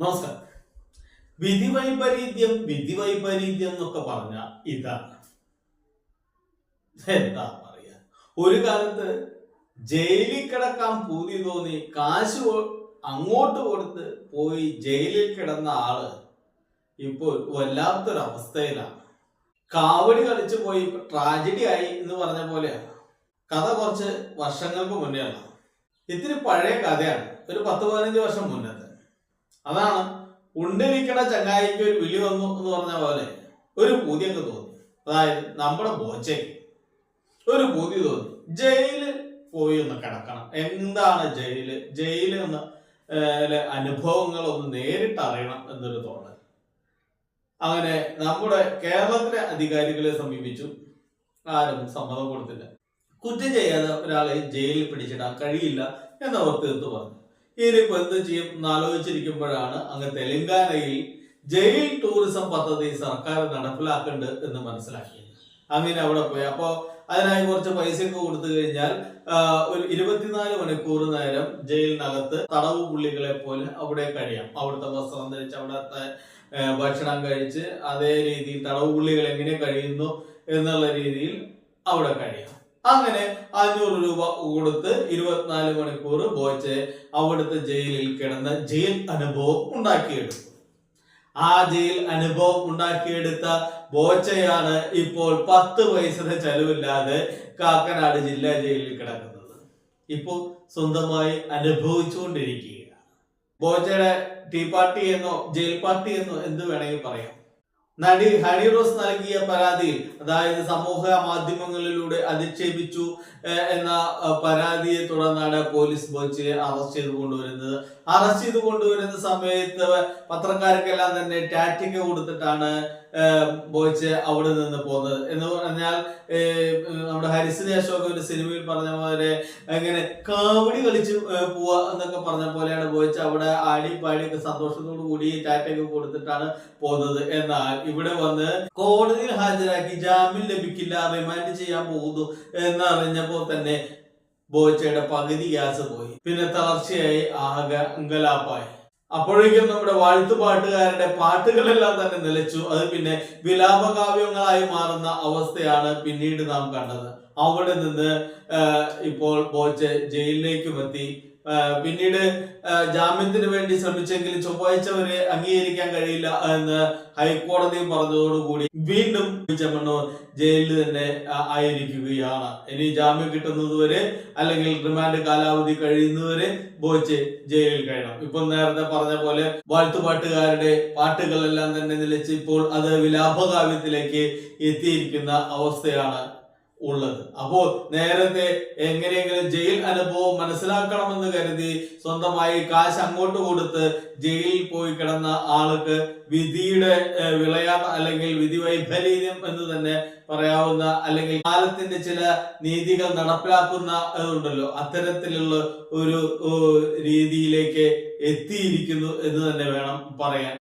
നമസ്കാരം. വിധി വൈപരീത്യം വിധി വൈപരീത്യം എന്നൊക്കെ പറഞ്ഞ ഇതാണ് എന്താ പറയാ? ഒരു കാലത്ത് ജയിലിൽ കിടക്കാൻ പൂതി തോന്നി കാശ് അങ്ങോട്ട് കൊടുത്ത് പോയി ജയിലിൽ കിടന്ന ആൾ ഇപ്പോൾ വല്ലാത്തൊരവസ്ഥയിലാണ്. കാവടി കളിച്ചു പോയി ട്രാജഡി ആയി എന്ന് പറഞ്ഞ പോലെയാണ്. കഥ കുറച്ച് വർഷങ്ങൾക്ക് മുന്നെയാണ്. ഇത്തിരി പഴയ കഥയാണ്. ഒരു പത്ത് പതിനഞ്ച് വർഷം മുന്നത്തെ. അതാണ് ഉണ്ടിരിക്കണ ചങ്ങായിക്ക് ഒരു വിളി വന്നു എന്ന് പറഞ്ഞ പോലെ ഒരു പൂതി അങ്ങ് തോന്നി. അതായത് നമ്മുടെ ബോച്ചയ്ക്ക് ഒരു പൂതി തോന്നി. ജയിലിൽ പോയി ഒന്ന് കിടക്കണം. എന്താണ് ജയിൽ? ജയിൽ എന്ന അനുഭവങ്ങൾ ഒന്ന് നേരിട്ട് അറിയണം എന്നൊരു തോന്നൽ. അങ്ങനെ നമ്മുടെ കേരളത്തിലെ അധികാരികളെ സമീപിച്ചു. ആരും സമ്മതം കൊടുത്തില്ല. കുറ്റം ചെയ്യാതെ ഒരാളെ ജയിലിൽ പിടിച്ചിടാൻ കഴിയില്ല എന്നവർ തീർത്തു പറഞ്ഞു. ഇനിയിപ്പോ എന്ത് ചെയ്യും എന്ന് ആലോചിച്ചിരിക്കുമ്പോഴാണ് അങ്ങ് തെലങ്കാനയിൽ ജയിൽ ടൂറിസം പദ്ധതി സർക്കാർ നടപ്പിലാക്കുന്നുണ്ട് എന്ന് മനസ്സിലാക്കിയത്. അങ്ങനെ അവിടെ പോയി. അപ്പോൾ അതിനായി കുറച്ച് പൈസയൊക്കെ കൊടുത്തു കഴിഞ്ഞാൽ ഒരു ഇരുപത്തിനാല് മണിക്കൂർ നേരം ജയിലിനകത്ത് തടവ് പുള്ളികളെ പോലെ അവിടെ കഴിയാം. അവിടുത്തെ വസ്ത്രം ധരിച്ച് അവിടുത്തെ ഭക്ഷണം കഴിച്ച് അതേ രീതിയിൽ തടവ് പുള്ളികൾ എങ്ങനെ കഴിയുന്നു എന്നുള്ള രീതിയിൽ അവിടെ കഴിയാം. അങ്ങനെ അഞ്ഞൂറ് രൂപ കൊടുത്ത് ഇരുപത്തിനാല് മണിക്കൂർ ബോച്ച് അവിടുത്തെ ജയിലിൽ കിടന്ന് ജയിൽ അനുഭവം ഉണ്ടാക്കിയെടുത്തു. ആ ജയിൽ അനുഭവം ഉണ്ടാക്കിയെടുത്ത ബോച്ചയാണ് ഇപ്പോൾ പത്ത് പൈസയുടെ ചെലവില്ലാതെ കാക്കനാട് ജില്ലാ ജയിലിൽ കിടക്കുന്നത്. ഇപ്പോൾ സ്വന്തമായി അനുഭവിച്ചുകൊണ്ടിരിക്കുകയാണ്. ബോച്ചയുടെ ടീ പാർട്ടി എന്നോ ജയിൽ പാർട്ടി എന്നോ എന്ത് വേണമെങ്കിൽ പറയാം. നടി ഹണി റോസ് നൽകിയ പരാതിയിൽ അതായത് സമൂഹ മാധ്യമങ്ങളിലൂടെ അധിക്ഷേപിച്ചു എന്ന പരാതിയെ തുടർന്നാണ് പോലീസ് ബോച്ചയെ അറസ്റ്റ് ചെയ്ത് കൊണ്ടുവരുന്നത് അറസ്റ്റ് ചെയ്ത് കൊണ്ടുവരുന്ന സമയത്ത് പത്രക്കാർക്കെല്ലാം തന്നെ ടാറ്റിക്ക് കൊടുത്തിട്ടാണ് ബോയ്ച്ച് അവിടെ നിന്ന് പോകുന്നത്. എന്ന് പറഞ്ഞാൽ നമ്മുടെ ഹരിശ്രീ അശോക് ഒരു സിനിമയിൽ പറഞ്ഞ പോലെ എങ്ങനെ കാവടി കളിച്ച് പോവാ എന്നൊക്കെ പറഞ്ഞ പോലെയാണ് ബോയ്ച്ച് അവിടെ ആടി പാടിയൊക്കെ സന്തോഷത്തോടു കൂടി ടാറ്റൊക്കെ കൊടുത്തിട്ടാണ് പോകുന്നത്. എന്നാൽ ഇവിടെ വന്ന് കോടതിയിൽ ഹാജരാക്കി ജാമ്യം ലഭിക്കില്ല റിമാൻഡ് ചെയ്യാൻ പോകുന്നു എന്നറിഞ്ഞപ്പോ തന്നെ ബോച്ചയുടെ പകുതി ഗ്യാസ് പോയി. പിന്നെ തളർച്ചയായി ആകെ അങ്കലാപ്പായി. അപ്പോഴേക്കും നമ്മുടെ വാഴ്ത്തുപാട്ടുകാരുടെ പാട്ടുകളെല്ലാം തന്നെ നിലച്ചു. അത് പിന്നെ വിലാപകാവ്യങ്ങളായി മാറുന്ന അവസ്ഥയാണ് പിന്നീട് നാം കണ്ടത്. അവിടെ നിന്ന് ഇപ്പോൾ ബോച്ച് ജയിലിലേക്കും എത്തി. പിന്നീട് ജാമ്യത്തിന് വേണ്ടി ശ്രമിച്ചെങ്കിലും ചൊവ്വാഴ്ച വരെ അംഗീകരിക്കാൻ കഴിയില്ല എന്ന് ഹൈക്കോടതി പറഞ്ഞതോടുകൂടി വീണ്ടും ചെമ്മണ്ണൂർ ജയിലിൽ തന്നെ ആയിരിക്കുകയാണ്. ഇനി ജാമ്യം കിട്ടുന്നതുവരെ അല്ലെങ്കിൽ റിമാൻഡ് കാലാവധി കഴിയുന്നതുവരെ ബോച്ച് ജയിലിൽ കഴിയണം. ഇപ്പൊ നേരത്തെ പറഞ്ഞ പോലെ വാഴ്ത്തുപാട്ടുകാരുടെ പാട്ടുകളെല്ലാം തന്നെ നിലച്ച് ഇപ്പോൾ അത് വിലാപകാവ്യത്തിലേക്ക് എത്തിയിരിക്കുന്ന അവസ്ഥയാണ് ഉള്ളത്. അപ്പോൾ നേരത്തെ എങ്ങനെയെങ്കിലും ജയിൽ അനുഭവം മനസ്സിലാക്കണമെന്ന് കരുതി സ്വന്തമായി കാശ് അങ്ങോട്ട് കൊടുത്ത് ജയിലിൽ പോയി കിടന്ന ആൾക്ക് വിധിയുടെ ഏഹ്, അല്ലെങ്കിൽ വിധി വൈഫല്യം എന്ന് തന്നെ പറയാവുന്ന അല്ലെങ്കിൽ കാലത്തിന്റെ ചില നീതികൾ നടപ്പിലാക്കുന്ന ഉണ്ടല്ലോ. അത്തരത്തിലുള്ള ഒരു രീതിയിലേക്ക് എത്തിയിരിക്കുന്നു എന്ന് തന്നെ വേണം പറയാൻ.